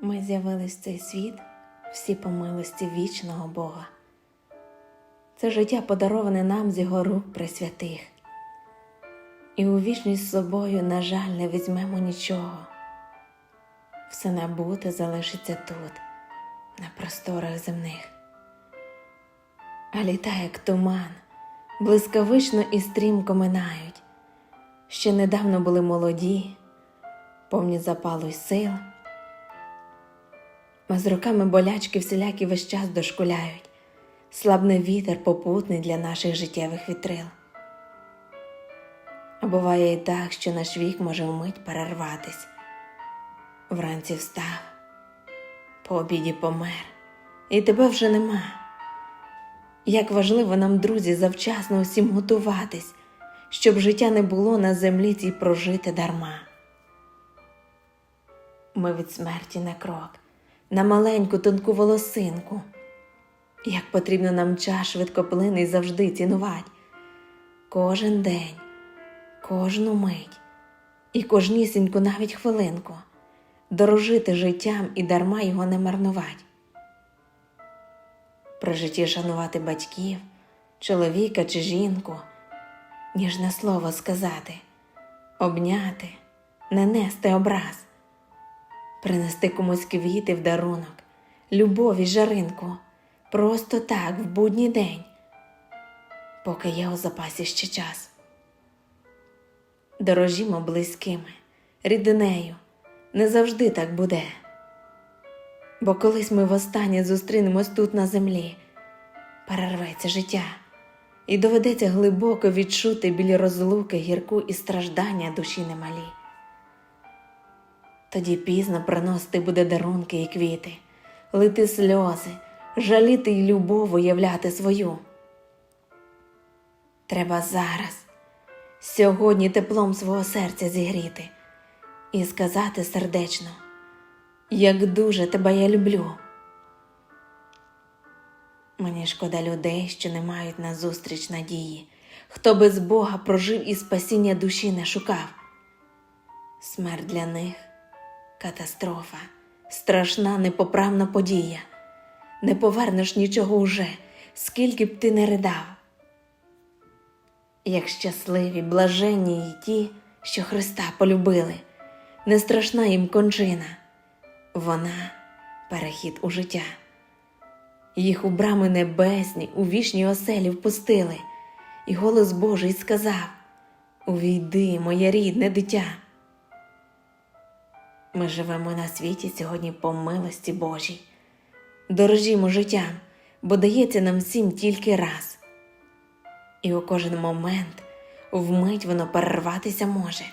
Ми з'явились в цей світ всі по милості вічного Бога. Це життя подароване нам з його рук пресвятих. І у вічність з собою, на жаль, не візьмемо нічого. Все набуте залишиться тут, на просторах земних. А літа, як туман, блискавично і стрімко минають. Ще недавно були молоді, повні запалу й сил. А з роками болячки всілякі весь час дошкуляють, слабне вітер попутний для наших життєвих вітрил. А буває і так, що наш вік може вмить перерватись. Вранці встав, по обіді помер, і тебе вже нема. Як важливо нам, друзі, завчасно усім готуватись, щоб життя не було на землі цій прожити дарма. Ми від смерті на крок, на маленьку тонку волосинку. Як потрібно нам час швидкоплинний завжди цінувати. Кожен день, кожну мить і кожнісіньку навіть хвилинку дорожити життям і дарма його не марнувати. При житті шанувати батьків, чоловіка чи жінку, ніжне слово сказати, обняти, не нести образ, принести комусь квіти в дарунок, любові жаринку, просто так, в будній день, поки є у запасі ще час. Дорожімо близькими, ріднею, не завжди так буде. Бо колись ми востаннє зустрінемось тут на землі, перерветься життя, і доведеться глибоко відчути білі розлуки гірку і страждання душі немалі. Тоді пізно приносити буде дарунки і квіти, лити сльози, жаліти й любов уявляти свою. Треба зараз, сьогодні теплом свого серця зігріти і сказати сердечно як дуже тебе я люблю. Мені шкода людей, що не мають назустріч надії, хто без Бога прожив і спасіння душі не шукав. Смерть для них катастрофа, страшна непоправна подія. Не повернеш нічого уже, скільки б ти не ридав. Як щасливі, блаженні й ті, що Христа полюбили, не страшна їм кончина. Вона перехід у життя. Їх у брами небесні, у вічні оселі впустили, і голос Божий сказав: Увійди, моє рідне дитя. Ми живемо на світі сьогодні по милості Божій. Дорожімо життям, бо дається нам всім тільки раз. І у кожен момент вмить воно перерватися може.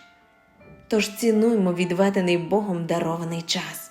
Тож цінуймо відведений Богом дарований час.